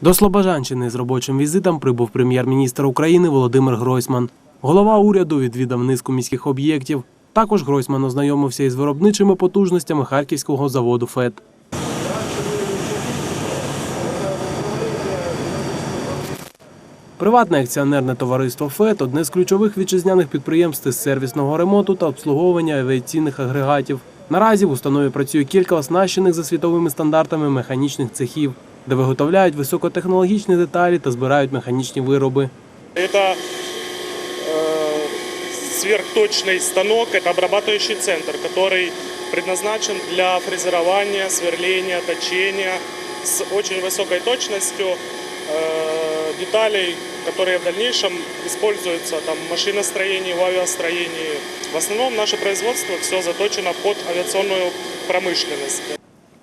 До Слобожанщини з робочим візитом прибув прем'єр-міністр України Володимир Гройсман. Голова уряду відвідав низку міських об'єктів. Також Гройсман ознайомився із виробничими потужностями харківського заводу ФЕД. Приватне акціонерне товариство ФЕД одне з ключових вітчизняних підприємств з сервісного ремонту та обслуговування авіаційних агрегатів. Наразі в установі працює кілька оснащених за світовими стандартами механічних цехів, де виготовляють високотехнологічні деталі та збирають механічні вироби. Это э, сверхточный станок, это обрабатывающий центр, который предназначен для фрезерования, сверления, точения с очень высокой точностью э, деталей, которые в дальнейшем используются там, в машиностроении, в авиастроении. В основном наше производство все заточено под авиационную промышленность.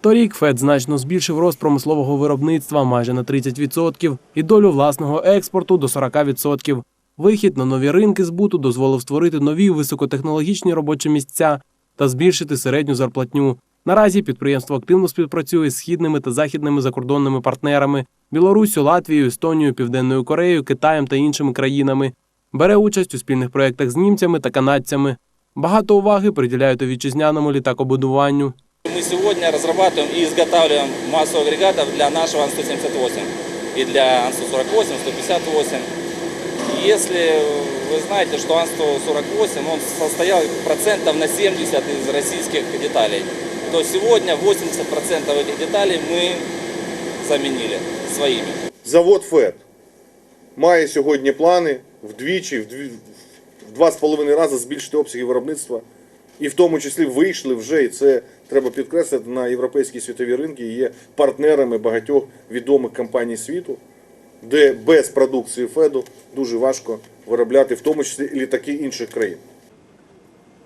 Торік ФЕД значно збільшив рост промислового виробництва майже на 30% і долю власного експорту до 40%. Вихід на нові ринки збуту дозволив створити нові високотехнологічні робочі місця та збільшити середню зарплатню. Наразі підприємство активно співпрацює з східними та західними закордонними партнерами Білоруссю, Латвією, Естонією, Південною Кореєю, Китаєм та іншими країнами. Бере участь у спільних проєктах з німцями та канадцями. Багато уваги приділяють вітчизняному літакобудуванню. Мы сегодня разрабатываем и изготавливаем массу агрегатов для нашего Ан-178 и для Ан-148, 158. И Если вы знаете, что Ан-148 он состоял процентов на 70 из российских деталей, то сегодня 80% этих деталей мы заменили своими. Завод ФЕД має сьогодні плани вдвічі, в дві- в два з половиною рази збільшити обсяги виробництва. І в тому числі вийшли вже, і це треба підкреслити, на європейські світові ринки є партнерами багатьох відомих компаній світу, де без продукції ФЕДу дуже важко виробляти, в тому числі літаки інших країн.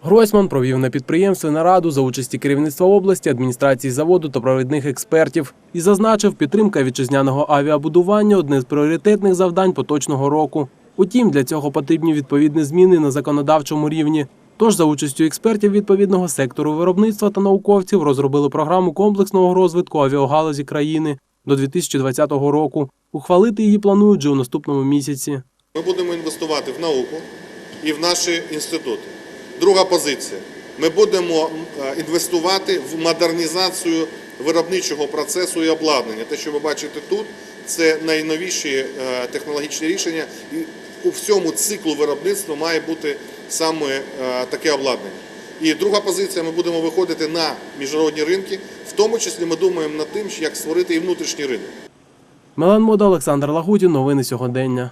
Гройсман провів на підприємстві нараду за участі керівництва області, адміністрації заводу та провідних експертів і зазначив, підтримка вітчизняного авіабудування одне з пріоритетних завдань поточного року. Утім, для цього потрібні відповідні зміни на законодавчому рівні. Тож, за участю експертів відповідного сектору виробництва та науковців розробили програму комплексного розвитку авіагалузі країни до 2020 року. Ухвалити її планують вже у наступному місяці. Ми будемо інвестувати в науку і в наші інститути. Друга позиція. Ми будемо е, інвестувати в модернізацію виробничого процесу і обладнання. Те, що ви бачите тут, це найновіші е, технологічні рішення. І у всьому циклу виробництва має бути саме е, таке обладнання. І друга позиція, ми будемо виходити на міжнародні ринки, в тому числі ми думаємо над тим, як створити і внутрішній ринок. Мелан Мода, Олександр Лагутін. Новини сьогодення.